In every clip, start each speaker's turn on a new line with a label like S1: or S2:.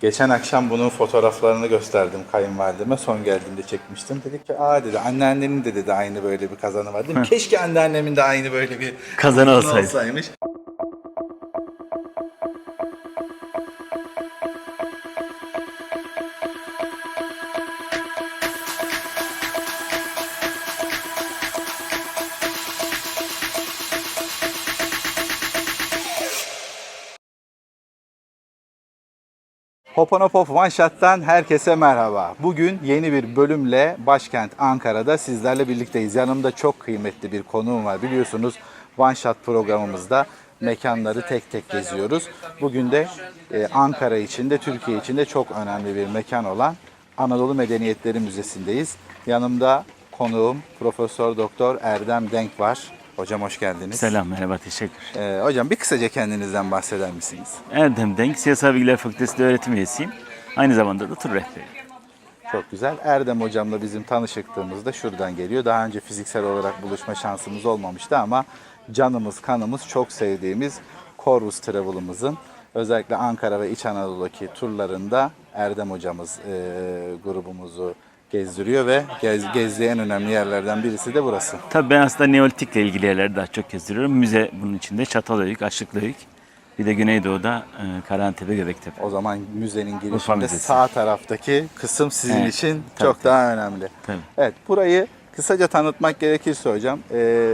S1: Geçen akşam bunun fotoğraflarını gösterdim kayınvalideme. Son geldiğimde çekmiştim. Dedi ki aa dedi anneannenin de dedi aynı böyle bir kazanı var. Dedim keşke anneannemin de aynı böyle bir
S2: Kazanı
S1: olsaymış. Hoponopop One Shot'tan herkese merhaba. Bugün yeni bir bölümle başkent Ankara'da sizlerle birlikteyiz. Yanımda çok kıymetli bir konuğum var. Biliyorsunuz One Shot programımızda mekanları tek tek geziyoruz. Bugün de e, Ankara içinde, Türkiye içinde çok önemli bir mekan olan Anadolu Medeniyetleri Müzesi'ndeyiz. Yanımda konuğum Profesör Doktor Erdem Denk var. Hocam hoş geldiniz.
S2: Selam, merhaba, teşekkür.
S1: Ee, hocam bir kısaca kendinizden bahseder misiniz?
S2: Erdem Denk, Siyasal Bilgiler Fakültesi'nde öğretim üyesiyim. Aynı zamanda da tur rehberi.
S1: Çok güzel. Erdem hocamla bizim tanışıklığımız da şuradan geliyor. Daha önce fiziksel olarak buluşma şansımız olmamıştı ama canımız kanımız çok sevdiğimiz Corvus Travel'ımızın özellikle Ankara ve İç Anadolu'daki turlarında Erdem hocamız e, grubumuzu gezdiriyor ve gez, gezdiği en önemli yerlerden birisi de burası.
S2: Tabii ben aslında Neolitik'le ilgili yerleri daha çok gezdiriyorum. Müze bunun içinde Çatalhöyük, Aşıklıhöyük. Bir de Güneydoğu'da e, Karahantepe, Göbektepe.
S1: O zaman müzenin girişinde sağ taraftaki kısım sizin
S2: Evet,
S1: için
S2: tabii,
S1: çok daha önemli.
S2: Tabii.
S1: Evet, burayı kısaca tanıtmak gerekirse hocam, e,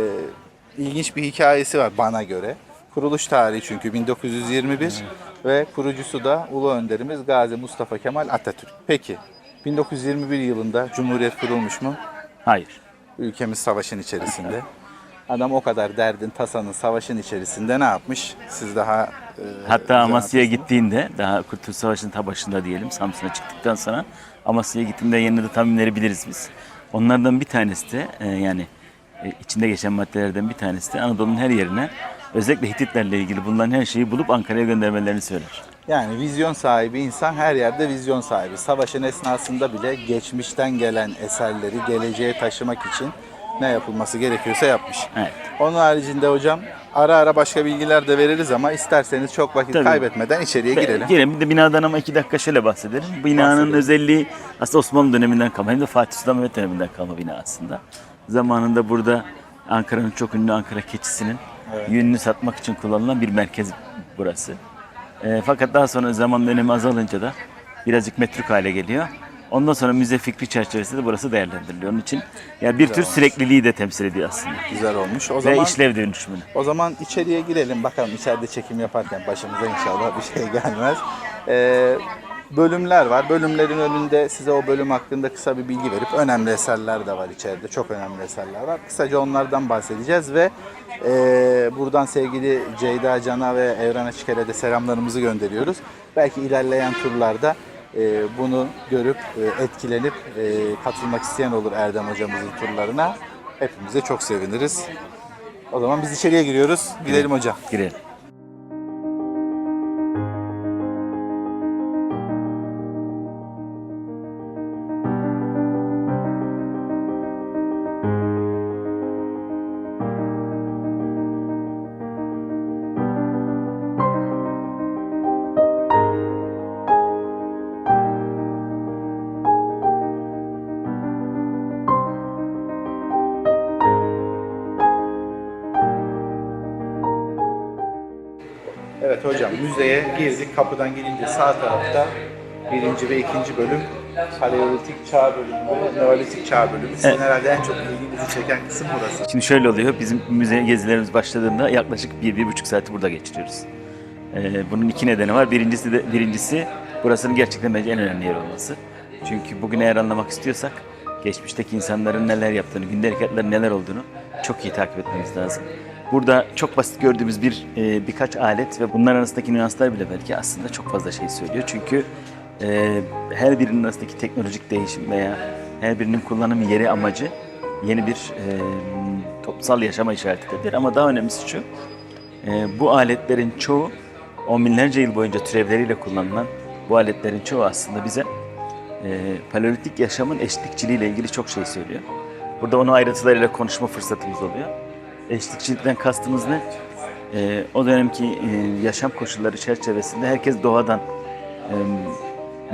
S1: ilginç bir hikayesi var bana göre. Kuruluş tarihi çünkü 1921 ve kurucusu da Ulu Önderimiz Gazi Mustafa Kemal Atatürk. Peki, 1921 yılında Cumhuriyet kurulmuş mu?
S2: Hayır.
S1: Ülkemiz savaşın içerisinde. Adam o kadar derdin, tasanın, savaşın içerisinde ne yapmış? Siz daha e,
S2: Hatta Amasya'ya gittiğinde, daha Kurtuluş Savaşı'nın ta başında diyelim, Samsun'a çıktıktan sonra Amasya'ya gittiğimde da tahminleri biliriz biz. Onlardan bir tanesi de e, yani e, içinde geçen maddelerden bir tanesi de Anadolu'nun her yerine özellikle Hititlerle ilgili bulunan her şeyi bulup Ankara'ya göndermelerini söyler.
S1: Yani vizyon sahibi insan her yerde vizyon sahibi. Savaşın esnasında bile geçmişten gelen eserleri geleceğe taşımak için ne yapılması gerekiyorsa yapmış.
S2: Evet.
S1: Onun haricinde hocam ara ara başka bilgiler de veririz ama isterseniz çok vakit
S2: Tabii.
S1: kaybetmeden içeriye girelim.
S2: Girelim. Bir de binadan ama iki dakika şöyle bahsedelim. Binanın
S1: Bahsedelim.
S2: özelliği aslında Osmanlı döneminden kalma hem de Fatih Sultan Mehmet döneminden kalma bina aslında. Zamanında burada Ankara'nın çok ünlü Ankara keçisinin yününü satmak için kullanılan bir merkez burası. E, fakat daha sonra zaman dönemi azalınca da birazcık metruk hale geliyor. Ondan sonra müze fikri çerçevesinde de burası değerlendiriliyor. Onun için yani bir tür sürekliliği de temsil ediyor aslında.
S1: Güzel olmuş. O
S2: Ve
S1: zaman
S2: işlev dönüşümünü.
S1: o zaman içeriye girelim bakalım içeride çekim yaparken başımıza inşallah bir şey gelmez. Ee, bölümler var. Bölümlerin önünde size o bölüm hakkında kısa bir bilgi verip önemli eserler de var içeride. Çok önemli eserler var. Kısaca onlardan bahsedeceğiz ve e, buradan sevgili Ceyda Can'a ve Evren Açıker'e de selamlarımızı gönderiyoruz. Belki ilerleyen turlarda e, bunu görüp e, etkilenip e, katılmak isteyen olur Erdem hocamızın turlarına. Hepimize çok seviniriz. O zaman biz içeriye giriyoruz. Gidelim hocam.
S2: Girelim.
S1: Kapıdan girince sağ tarafta birinci ve ikinci bölüm Paleolitik çağ bölümü Neolitik çağ bölümü. Sizin
S2: Evet.
S1: herhalde en çok ilginizi çeken kısım burası.
S2: Şimdi şöyle oluyor. Bizim müze gezilerimiz başladığında yaklaşık bir, bir buçuk saati burada geçiriyoruz. Ee, bunun iki nedeni var. Birincisi de birincisi burasının gerçekten bence en önemli yer olması. Çünkü bugün eğer anlamak istiyorsak geçmişteki insanların neler yaptığını, gündelik hayatların neler olduğunu çok iyi takip etmemiz lazım. Burada çok basit gördüğümüz bir e, birkaç alet ve bunlar arasındaki nüanslar bile belki aslında çok fazla şey söylüyor. Çünkü e, her birinin arasındaki teknolojik değişim veya her birinin kullanım yeri amacı yeni bir e, toplumsal yaşama işaret edebilir. Ama daha önemlisi şu, e, bu aletlerin çoğu on binlerce yıl boyunca türevleriyle kullanılan bu aletlerin çoğu aslında bize e, paleolitik yaşamın eşlikçiliğiyle ilgili çok şey söylüyor. Burada onu ayrıntılarıyla konuşma fırsatımız oluyor. Eşlikçilikten kastımız ne? E, o dönemki e, yaşam koşulları çerçevesinde herkes doğadan e,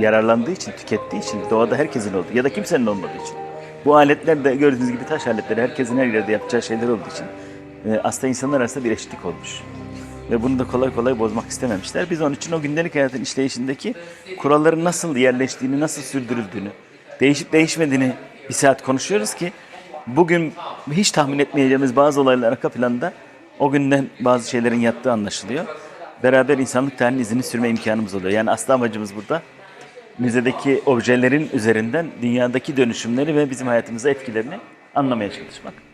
S2: yararlandığı için, tükettiği için, doğada herkesin olduğu ya da kimsenin olmadığı için. Bu aletler de gördüğünüz gibi taş aletleri herkesin her yerde yapacağı şeyler olduğu için e, aslında insanlar arasında bir eşitlik olmuş. Ve bunu da kolay kolay bozmak istememişler. Biz onun için o gündelik hayatın işleyişindeki kuralların nasıl yerleştiğini, nasıl sürdürüldüğünü, değişip değişmediğini bir saat konuşuyoruz ki bugün hiç tahmin etmeyeceğimiz bazı olaylar arka planda o günden bazı şeylerin yattığı anlaşılıyor. Beraber insanlık tarihinin izini sürme imkanımız oluyor. Yani aslı amacımız burada müzedeki objelerin üzerinden dünyadaki dönüşümleri ve bizim hayatımıza etkilerini anlamaya çalışmak.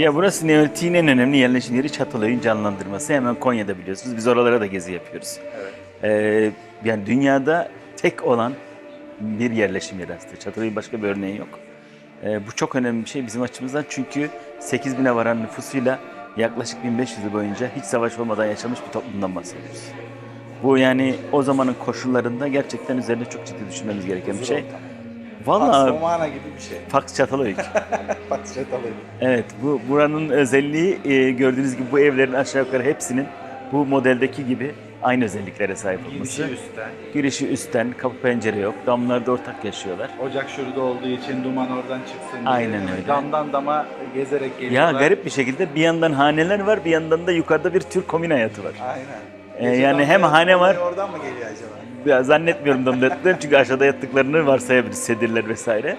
S2: Ya burası Neolitik'in en önemli yerleşim yeri Çatalhöyük'ün canlandırması. Hemen Konya'da biliyorsunuz. Biz oralara da gezi yapıyoruz. Ee, yani dünyada tek olan bir yerleşim yeri aslında. Çatalhöyük'ün başka bir örneği yok. Ee, bu çok önemli bir şey bizim açımızdan çünkü 8 bine varan nüfusuyla yaklaşık 1500 yıl boyunca hiç savaş olmadan yaşamış bir toplumdan bahsediyoruz. Bu yani o zamanın koşullarında gerçekten üzerine çok ciddi düşünmemiz gereken bir şey. Vallahi
S1: Romana gibi bir şey.
S2: Fax Çatalhöyük.
S1: Patriçetalı.
S2: Evet, bu buranın özelliği e, gördüğünüz gibi bu evlerin aşağı yukarı hepsinin bu modeldeki gibi aynı özelliklere sahip olması.
S1: üstten.
S2: Girişi üstten, kapı pencere yok. Damlarda ortak yaşıyorlar.
S1: Ocak şurada olduğu için duman oradan çıksın diye.
S2: Aynen öyle.
S1: Damdan dama gezerek
S2: Ya
S1: geliyorlar.
S2: garip bir şekilde bir yandan haneler var, bir yandan da yukarıda bir Türk komün hayatı var.
S1: Aynen.
S2: Ee, yani hem hane var-
S1: Oradan mı geliyor acaba?
S2: Ya zannetmiyorum damlattıklarını çünkü aşağıda yattıklarını varsayabiliriz, sedirler vesaire.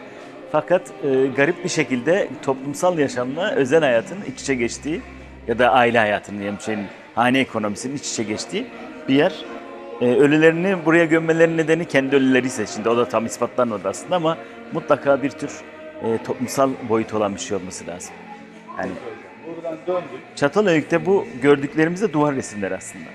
S2: Fakat e, garip bir şekilde toplumsal yaşamla özel hayatın iç içe geçtiği ya da aile hayatının diyelim şeyin hane ekonomisinin iç içe geçtiği bir yer. E, ölülerini buraya gömmelerinin nedeni kendi ölüleri ise şimdi o da tam ispatlanmadı aslında ama mutlaka bir tür e, toplumsal boyut olan bir şey olması lazım. Yani
S1: Buradan döndük.
S2: Çatalhöyük'te bu gördüklerimiz de duvar resimleri aslında.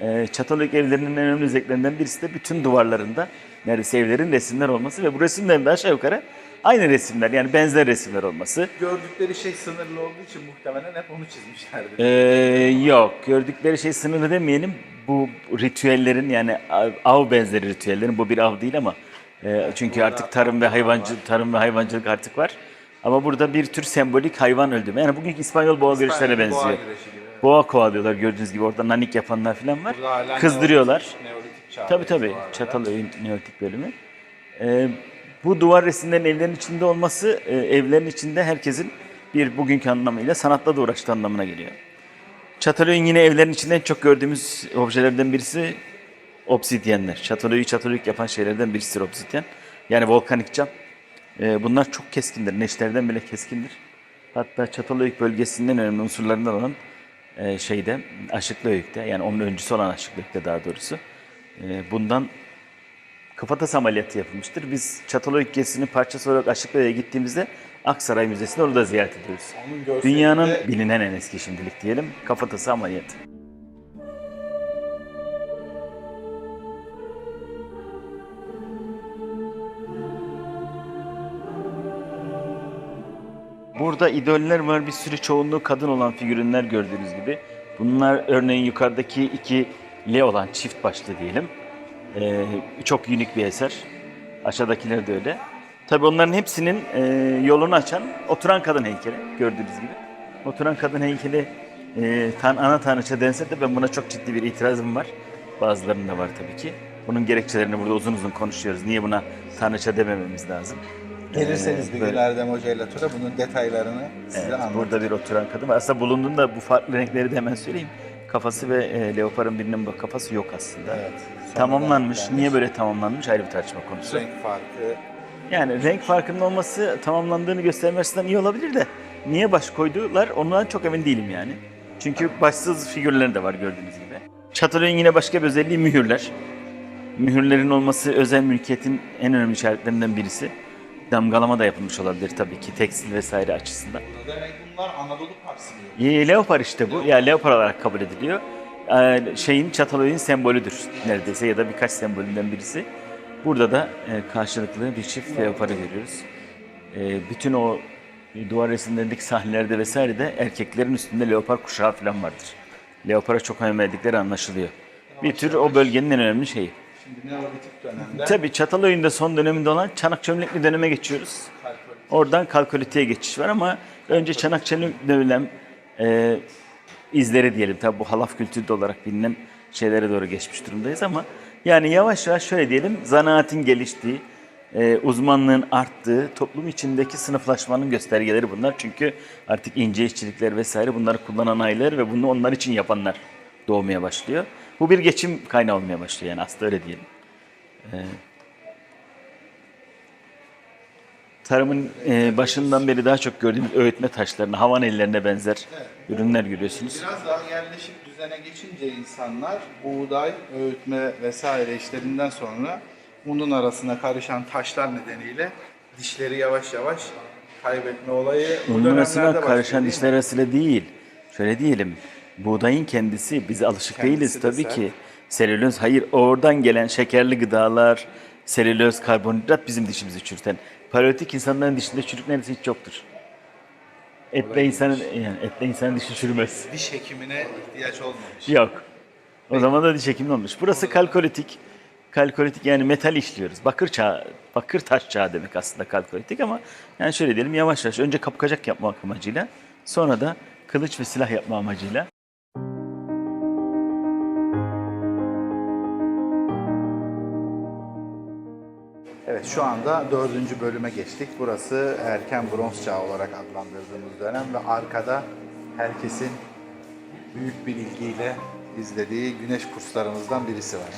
S2: Ee, Çatalhöyük evlerinin en önemli özelliklerinden birisi de bütün duvarlarında neredeyse evlerin resimler olması ve bu resimlerin de aşağı yukarı aynı resimler yani benzer resimler olması.
S1: Gördükleri şey sınırlı olduğu için muhtemelen hep onu çizmişlerdir.
S2: Ee, yok gördükleri şey sınırlı demeyelim bu ritüellerin yani av- benzeri ritüellerin bu bir av değil ama e, çünkü artık tarım ve hayvancı tarım ve hayvancılık artık var. Ama burada bir tür sembolik hayvan öldürme. Yani bugünkü İspanyol boğa güreşlerine
S1: boğa
S2: benziyor.
S1: güreşi gibi,
S2: Boğa kovalıyorlar gördüğünüz gibi orada nanik yapanlar falan var. Kızdırıyorlar.
S1: Neolitik,
S2: Tabii tabii. Çatalhöyük'ün Neolitik bölümü. Ee, bu duvar resimlerin evlerin içinde olması e, evlerin içinde herkesin bir bugünkü anlamıyla sanatla da uğraştığı anlamına geliyor. Çatalhöyük'ün yine evlerin içinde en çok gördüğümüz objelerden birisi obsidyenler. Çatalhöyük'ü çatalhöyük yapan şeylerden birisidir obsidyen. Yani volkanik cam. Ee, bunlar çok keskindir. Neşterden bile keskindir. Hatta Çatalhöyük bölgesinin en önemli unsurlarından olan e, şeyde Aşıklıhöyük'te yani onun öncüsü olan Aşıklıhöyük'te daha doğrusu e, bundan kafatası ameliyatı yapılmıştır. Biz Çatalhöyük gezisinin parçası olarak Aşıklıhöyük'e gittiğimizde Aksaray Müzesi'nde onu da ziyaret ediyoruz. Dünyanın bilinen en eski şimdilik diyelim kafatası ameliyatı. Burada idoller var, bir sürü çoğunluğu kadın olan figürünler gördüğünüz gibi. Bunlar örneğin yukarıdaki iki L olan çift başlı diyelim. Ee, çok unik bir eser. Aşağıdakiler de öyle. Tabii onların hepsinin e, yolunu açan oturan kadın heykeli gördüğünüz gibi. Oturan kadın heykeli e, tan ana tanrıça dense de ben buna çok ciddi bir itirazım var. Bazılarının da var tabii ki. Bunun gerekçelerini burada uzun uzun konuşuyoruz. Niye buna tanrıça demememiz lazım?
S1: Gelirseniz bir
S2: Böyle-
S1: gün Erdem Hoca ile tura bunun detaylarını size
S2: Evet,
S1: anlatacağım.
S2: burada bir oturan kadın var. Aslında bulunduğunda bu farklı renkleri de hemen söyleyeyim. Kafası ve e, leoparın birinin bak- kafası yok aslında.
S1: Evet.
S2: Tamamlanmış.
S1: Sonradan
S2: Niye böyle tamamlanmış ayrı bir tartışma konusu.
S1: Renk farkı.
S2: Yani renk farkının olması tamamlandığını gösterme açısından iyi olabilir de niye baş koydular ondan çok emin değilim yani. Çünkü başsız figürleri de var gördüğünüz gibi. Çatalhöyük'ün yine başka bir özelliği mühürler. Mühürlerin olması özel mülkiyetin en önemli işaretlerinden birisi. Damgalama da yapılmış olabilir tabii ki tekstil vesaire açısından.
S1: Demek bunlar Anadolu parsılıyor.
S2: Ee, Leopar işte bu. Ya leopar olarak kabul ediliyor. Ee, şeyin Çatalhöyük'ün sembolüdür neredeyse ya da birkaç sembolünden birisi. Burada da e, karşılıklı bir çift leoparı görüyoruz. Ee, bütün o duvar resimlerindeki sahnelerde vesaire de erkeklerin üstünde leopar kuşağı falan vardır. Leopara çok önem verdikleri anlaşılıyor. Bir tür o bölgenin en önemli şeyi.
S1: Şimdi Neolitik dönemde
S2: Tabii Çatalhöyük'ün de son döneminde olan Çanak Çömlekli döneme geçiyoruz. Oradan Kalkolit'e geçiş var ama Önce Çanakkale dövülen e, izleri diyelim. Tabi bu halaf kültürü de olarak bilinen şeylere doğru geçmiş durumdayız ama yani yavaş yavaş şöyle diyelim zanaatin geliştiği, e, uzmanlığın arttığı, toplum içindeki sınıflaşmanın göstergeleri bunlar. Çünkü artık ince işçilikler vesaire bunları kullanan aileler ve bunu onlar için yapanlar doğmaya başlıyor. Bu bir geçim kaynağı olmaya başlıyor yani aslında öyle diyelim. Tarımın e, başından beri daha çok gördüğümüz öğütme taşlarına, havan ellerine benzer ürünler görüyorsunuz.
S1: Biraz daha yerleşik düzene geçince insanlar buğday, öğütme vesaire işlerinden sonra unun arasına karışan taşlar nedeniyle dişleri yavaş yavaş kaybetme olayı dönemlerde
S2: arasına karışan dişler arasıyla değil. Şöyle diyelim, buğdayın kendisi, biz alışık
S1: Kendisi
S2: değiliz
S1: de
S2: tabii
S1: sert.
S2: ki. Selüloz, hayır oradan gelen şekerli gıdalar, selüloz, karbonhidrat bizim dişimizi çürüten. Paleolitik insanların dişinde çürük neredeyse hiç yoktur. Etle insanın, yani etle insanın dişi çürümez.
S1: Diş hekimine ihtiyaç olmamış.
S2: Yok. O zaman da diş hekimliği olmuş. Burası kalkolitik. Kalkolitik yani metal işliyoruz. Bakır çağı, bakır taş çağı demek aslında kalkolitik ama yani şöyle diyelim yavaş yavaş önce kapkacak yapmak amacıyla sonra da kılıç ve silah yapma amacıyla
S1: Evet şu anda dördüncü bölüme geçtik. Burası erken bronz çağı olarak adlandırdığımız dönem ve arkada herkesin büyük bir ilgiyle izlediği güneş kurslarımızdan birisi var.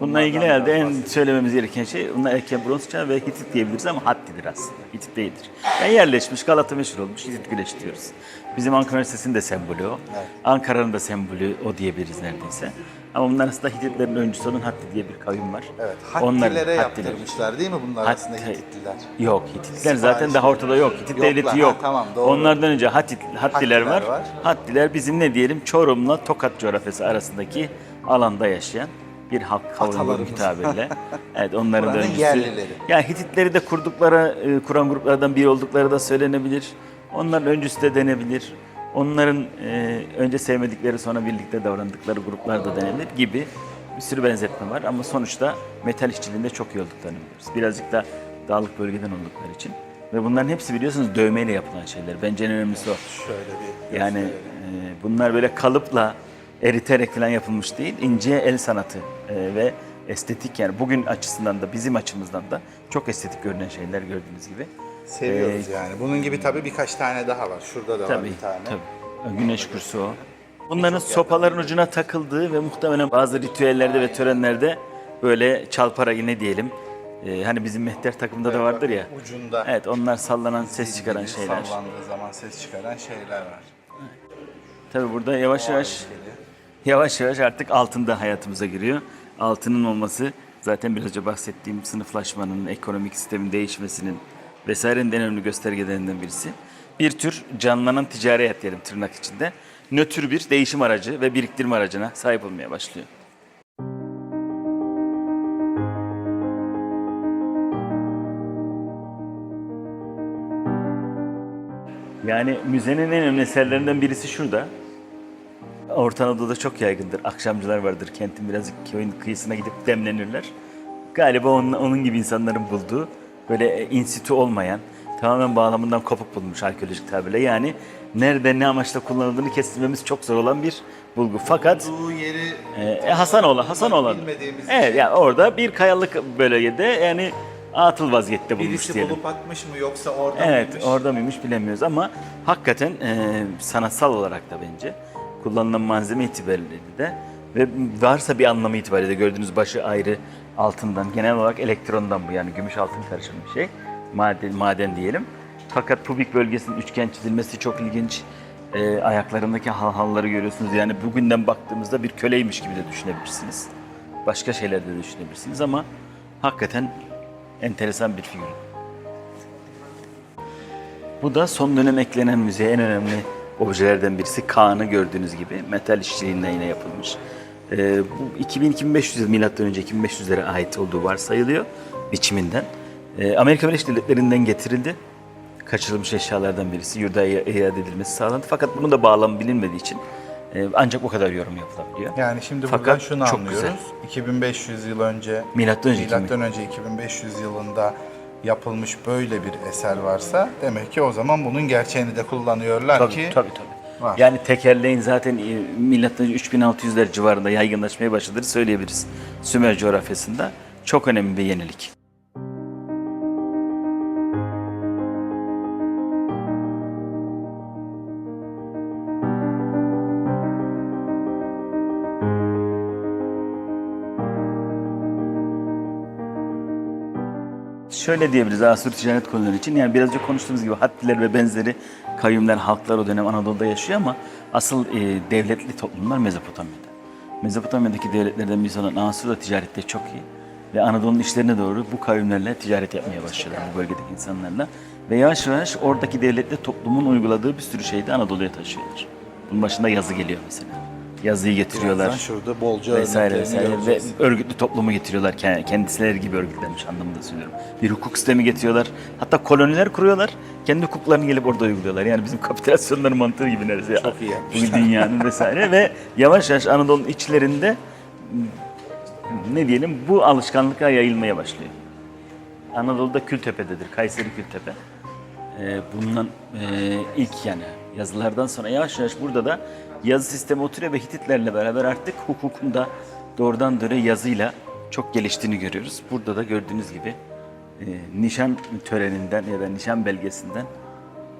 S2: Bununla ilgili herhalde en söylememiz gereken şey bunlar erken bronz çağı ve Hitit diyebiliriz ama Hattidir aslında. Hitit değildir. Yani yerleşmiş, Galata meşhur olmuş, Hitit güneş diyoruz. Bizim Ankara Üniversitesi'nin de sembolü o.
S1: Evet.
S2: Ankara'nın da sembolü o diyebiliriz neredeyse. Ama bunlar aslında Hititlerin öncüsü olan Hatti diye bir kavim var.
S1: Evet, Hattilere
S2: Hattiler.
S1: yaptırmışlar değil mi bunlar
S2: Hatt-
S1: arasında Hititliler?
S2: Yok Hititler zaten daha ortada yok. Hitit
S1: Yoklar,
S2: devleti
S1: ha,
S2: yok.
S1: tamam, doğru.
S2: Onlardan önce Hatit, Hattiler,
S1: Hattiler
S2: var.
S1: var.
S2: Hattiler bizim ne diyelim Çorum'la Tokat coğrafyası arasındaki alanda yaşayan bir halk kavramı mütabirle. Evet onların da öncüsü.
S1: yerlileri.
S2: Yani Hititleri de kurdukları, e, kuran gruplardan biri oldukları da söylenebilir. Onların öncüsü de denebilir. Onların e, önce sevmedikleri sonra birlikte davrandıkları gruplar da denebilir gibi bir sürü benzetme var. Ama sonuçta metal işçiliğinde çok iyi olduklarını biliyoruz. Birazcık da dağlık bölgeden oldukları için. Ve bunların hepsi biliyorsunuz dövmeyle yapılan şeyler. Bence en önemlisi o.
S1: Şöyle bir
S2: Yani e, bunlar böyle kalıpla eriterek falan yapılmış değil. ince el sanatı e, ve estetik yani bugün açısından da bizim açımızdan da çok estetik görünen şeyler gördüğünüz gibi.
S1: seviyoruz yani. Bunun gibi tabii birkaç tane daha var. Şurada da var
S2: Tabii,
S1: bir tane.
S2: tabii. Güneş kursu o. Bunların sopaların ucuna takıldığı ve muhtemelen bazı ritüellerde ve törenlerde böyle çalpara ne diyelim. e, hani bizim mehter takımında da vardır ya.
S1: Ucunda
S2: Evet onlar sallanan ses çıkaran şeyler.
S1: sallandığı zaman ses çıkaran şeyler var.
S2: Tabii burada yavaş yavaş yavaş yavaş artık altında hayatımıza giriyor. Altının olması zaten biraz önce bahsettiğim sınıflaşmanın, ekonomik sistemin değişmesinin vesairenin en önemli göstergelerinden birisi. Bir tür canlanan ticari hayat diyelim tırnak içinde. Nötr bir değişim aracı ve biriktirme aracına sahip olmaya başlıyor. Yani müzenin en önemli eserlerinden birisi şurada. Orta Anadolu'da çok yaygındır. Akşamcılar vardır. Kentin birazcık köyün kıyısına gidip demlenirler. Galiba onun, onun gibi insanların bulduğu böyle e, institü olmayan, tamamen bağlamından kopuk bulmuş arkeolojik tabirle. Yani nerede ne amaçla kullanıldığını kestirmemiz çok zor olan bir bulgu. Fakat
S1: Bulduğu yeri
S2: e, Hasanoğlu, Hasanoğlu.
S1: bilmediğimiz
S2: Evet
S1: için
S2: yani orada bir kayalık bölgede yani atıl vaziyette bulmuş
S1: birisi
S2: diyelim.
S1: bulup atmış mı yoksa orada
S2: Evet,
S1: mıymış?
S2: orada mıymış bilemiyoruz ama hakikaten e, sanatsal olarak da bence kullanılan malzeme itibariyle de ve varsa bir anlamı itibariyle de gördüğünüz başı ayrı altından, genel olarak elektrondan bu yani gümüş altın karışımı bir şey. Maden, maden diyelim. Fakat pubik bölgesinin üçgen çizilmesi çok ilginç. E, ayaklarındaki halhalları görüyorsunuz. Yani bugünden baktığımızda bir köleymiş gibi de düşünebilirsiniz. Başka şeyler de düşünebilirsiniz ama hakikaten enteresan bir figür. Bu da son dönem eklenen müzeye en önemli objelerden birisi. Kaan'ı gördüğünüz gibi metal işçiliğinden yine yapılmış. Ee, bu 2000-2500 yıl milattan önce 2500'lere ait olduğu varsayılıyor biçiminden. Ee, Amerika Birleşik Devletleri'nden getirildi. Kaçırılmış eşyalardan birisi. Yurda iade edilmesi sağlandı. Fakat bunun da bağlamı bilinmediği için e, ancak o kadar yorum yapılabiliyor.
S1: Yani şimdi
S2: Fakat
S1: buradan şunu
S2: çok
S1: anlıyoruz. 2500 yıl önce
S2: Milattan önce
S1: milattan önce 2500 yılında yapılmış böyle bir eser varsa demek ki o zaman bunun gerçeğini de kullanıyorlar
S2: Tabii
S1: ki
S2: tabii tabii.
S1: var.
S2: Yani tekerleğin zaten e, milattan 3600'ler civarında yaygınlaşmaya başladığını söyleyebiliriz. Sümer coğrafyasında çok önemli bir yenilik. Şöyle diyebiliriz Asur ticaret konuları için. Yani biraz önce konuştuğumuz gibi Hattiler ve benzeri kavimler, halklar o dönem Anadolu'da yaşıyor ama asıl e, devletli toplumlar Mezopotamya'da. Mezopotamya'daki devletlerden birisi olan Asur da ticarette çok iyi. Ve Anadolu'nun işlerine doğru bu kavimlerle ticaret yapmaya başlıyorlar bu bölgedeki insanlarla. Ve yavaş yavaş oradaki devletli toplumun uyguladığı bir sürü şeyi de Anadolu'ya taşıyorlar. Bunun başında yazı geliyor mesela. Yazıyı getiriyorlar
S1: Birazdan şurada bolca
S2: vesaire vesaire ve örgütlü toplumu getiriyorlar Kend- kendileri gibi örgütlenmiş anlamında söylüyorum. Bir hukuk sistemi getiriyorlar. Hatta koloniler kuruyorlar. Kendi hukuklarını gelip orada uyguluyorlar. Yani bizim kapitülasyonların mantığı gibi neredeyse.
S1: Çok iyi yapmışlar.
S2: Bugün dünyanın vesaire ve yavaş yavaş Anadolu'nun içlerinde ne diyelim bu alışkanlıklar yayılmaya başlıyor. Anadolu'da Kültepe'dedir. Kayseri Kültepe. Ee, bundan e, ilk yani yazılardan sonra yavaş yavaş burada da yazı sistemi oturuyor ve Hititlerle beraber artık hukukun da doğrudan doğruya yazıyla çok geliştiğini görüyoruz. Burada da gördüğünüz gibi e, nişan töreninden ya da nişan belgesinden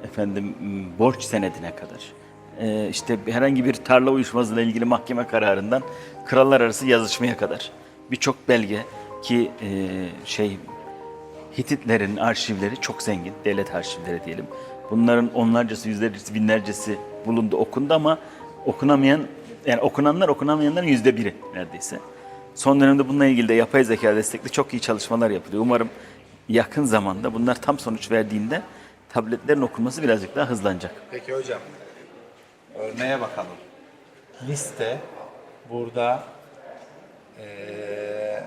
S2: efendim borç senedine kadar e, işte herhangi bir tarla uyuşmazlığıyla ilgili mahkeme kararından krallar arası yazışmaya kadar birçok belge ki e, şey Hititlerin arşivleri çok zengin, devlet arşivleri diyelim. Bunların onlarcası, yüzlercesi, binlercesi bulundu, okundu ama okunamayan, yani okunanlar okunamayanların yüzde biri neredeyse. Son dönemde bununla ilgili de yapay zeka destekli çok iyi çalışmalar yapılıyor. Umarım yakın zamanda bunlar tam sonuç verdiğinde tabletlerin okunması birazcık daha hızlanacak.
S1: Peki hocam. Örneğe bakalım. Liste burada eee,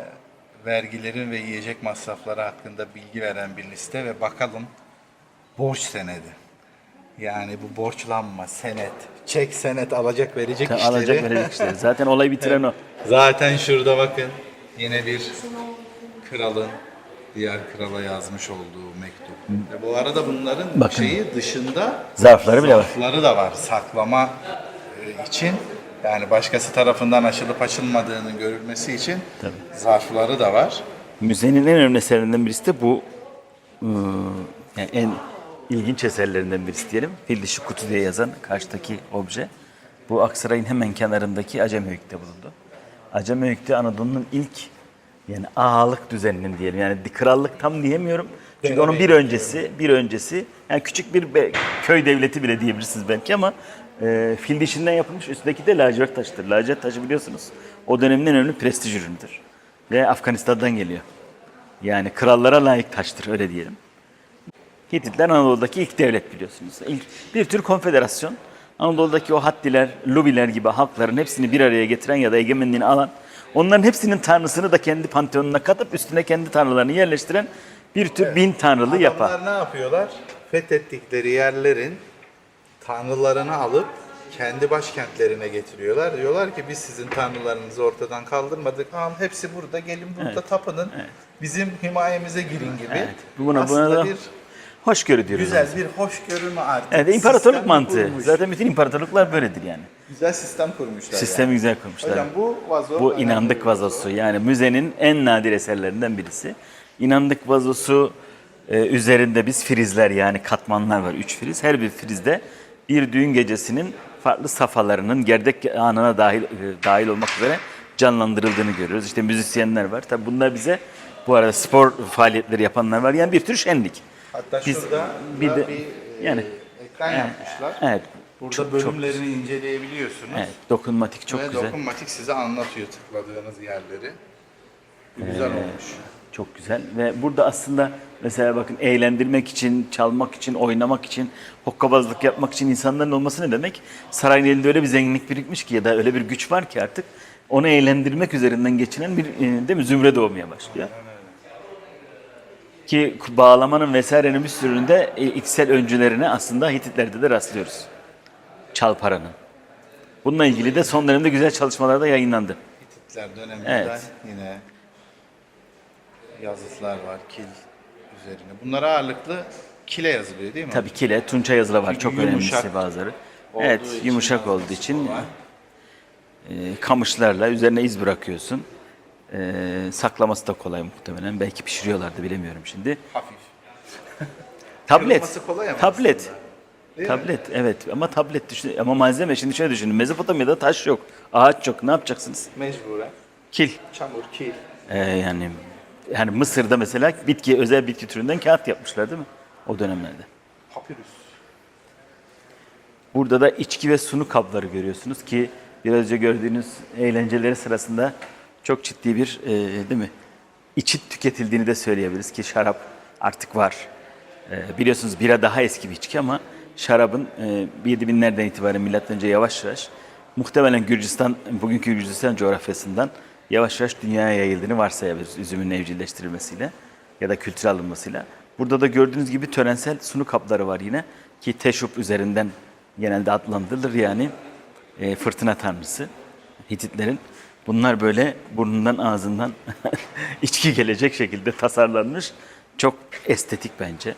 S1: vergilerin ve yiyecek masrafları hakkında bilgi veren bir liste ve bakalım borç senedi. Yani bu borçlanma, senet, çek senet alacak verecek işleri.
S2: Alacak verecek işleri. Zaten olayı bitiren o.
S1: Zaten şurada bakın yine bir kralın diğer krala yazmış olduğu mektup. Ve bu arada bunların
S2: Bakın.
S1: şeyi dışında
S2: Zarfları bile var.
S1: zarfları da var saklama e, için. Yani başkası tarafından açılıp açılmadığının görülmesi için zarfları da var.
S2: Müzenin en önemli eserlerinden birisi de bu ıı, yani en ilginç eserlerinden birisi diyelim. Fil dişi kutu diye yazan karşıdaki obje. Bu Aksaray'ın hemen kenarındaki Acemhöyük'te bulundu. Acemhöyük'te Anadolu'nun ilk yani ağalık düzeninin diyelim. Yani krallık tam diyemiyorum. Çünkü onun bir öncesi, bir öncesi yani küçük bir köy devleti bile diyebilirsiniz belki ama e, fil dişinden yapılmış üstteki de lacivert taşıdır. Lacivert taşı biliyorsunuz o dönemin en önemli prestij ürünüdür. Ve Afganistan'dan geliyor. Yani krallara layık taştır öyle diyelim. Hititler Anadolu'daki ilk devlet biliyorsunuz. İlk bir tür konfederasyon. Anadolu'daki o Hattiler, Lubiler gibi halkların hepsini bir araya getiren ya da egemenliğini alan, onların hepsinin tanrısını da kendi panteonuna katıp üstüne kendi tanrılarını yerleştiren bir tür bin tanrılı yapı.
S1: Adamlar ne yapıyorlar? Fethettikleri yerlerin tanrılarını alıp kendi başkentlerine getiriyorlar. Diyorlar ki biz sizin tanrılarınızı ortadan kaldırmadık. Ama hepsi burada. Gelin burada tapının. Bizim himayemize girin gibi.
S2: Evet. Buna,
S1: Aslında
S2: buna da
S1: bir
S2: hoşgörü diyoruz.
S1: güzel
S2: ona.
S1: bir hoşgörü mü artık?
S2: Evet, imparatorluk
S1: Sistem
S2: mantığı.
S1: kurmuş.
S2: Zaten bütün imparatorluklar böyledir yani.
S1: Güzel sistem kurmuşlar.
S2: Sistemi
S1: yani.
S2: güzel kurmuşlar.
S1: Hocam bu vazo
S2: Bu inandık vazosu. Yani müzenin en nadir eserlerinden birisi. İnandık vazosu e, üzerinde biz frizler yani katmanlar var. Üç friz. Her bir frizde bir düğün gecesinin farklı safhalarının gerdek anına dahil e, dahil olmak üzere canlandırıldığını görüyoruz. İşte müzisyenler var. Tabi bunlar bize bu arada spor faaliyetleri yapanlar var. Yani bir tür şenlik.
S1: Hatta
S2: Biz-
S1: şurada
S2: bir de-
S1: bir
S2: yani-
S1: e, ekran
S2: Evet.
S1: yapmışlar.
S2: Evet.
S1: Burada
S2: Çok- çok-
S1: bölümlerini inceleyebiliyorsunuz.
S2: Evet, dokunmatik çok
S1: Ve
S2: güzel.
S1: dokunmatik size anlatıyor tıkladığınız yerleri. Bu
S2: Ee,
S1: güzel olmuş.
S2: Çok güzel ve burada aslında mesela bakın eğlendirmek için, çalmak için, oynamak için, hokkabazlık yapmak için insanların olması ne demek? Sarayın elinde öyle bir zenginlik birikmiş ki ya da öyle bir güç var ki artık onu eğlendirmek üzerinden geçinen bir e, değil mi zümre doğmaya başlıyor. Ki bağlamanın vesairenin bir süründe e, içsel öncülerine aslında Hititlerde de rastlıyoruz. Çalparanın. Bununla ilgili de son dönemde güzel çalışmalar da yayınlandı.
S1: Hititler döneminde
S2: Evet.
S1: yine yazıtlar var. Kil üzerine. Bunlar ağırlıklı kile yazılıyor değil mi?
S2: Tabii kile, tunça yazılı var. Çok önemlisi bazıları. Evet, yumuşak olduğu için e, kamışlarla üzerine iz bırakıyorsun. E, saklaması da kolay muhtemelen. Belki pişiriyorlardı bilemiyorum şimdi.
S1: Hafif.
S2: Tablet.
S1: Kırılması kolay ama
S2: tablet.
S1: aslında. Değil mi?
S2: Tablet evet ama tablet düşün ama malzeme şimdi şöyle düşünün Mezopotamya'da taş yok, ağaç yok. Ne yapacaksınız?
S1: Mecburen.
S2: Kil.
S1: Çamur, kil.
S2: Ee, yani yani Mısır'da mesela bitki özel bitki türünden kağıt yapmışlar değil mi? O dönemlerde.
S1: Papyrus.
S2: Burada da içki ve sunu kapları görüyorsunuz ki biraz önce gördüğünüz eğlenceleri sırasında çok ciddi bir e, değil mi? İçit tüketildiğini de söyleyebiliriz ki şarap artık var. E, biliyorsunuz bira daha eski bir içki ama şarabın e, 7000'lerden itibaren milattan önce yavaş yavaş muhtemelen Gürcistan, bugünkü Gürcistan coğrafyasından yavaş yavaş dünyaya yayıldığını varsayabiliriz üzümün evcilleştirilmesiyle ya da kültüre alınmasıyla. Burada da gördüğünüz gibi törensel sunu kapları var yine ki teşup üzerinden genelde adlandırılır yani e, fırtına tanrısı Hititlerin. Bunlar böyle burnundan ağzından içki gelecek şekilde tasarlanmış. Çok estetik bence.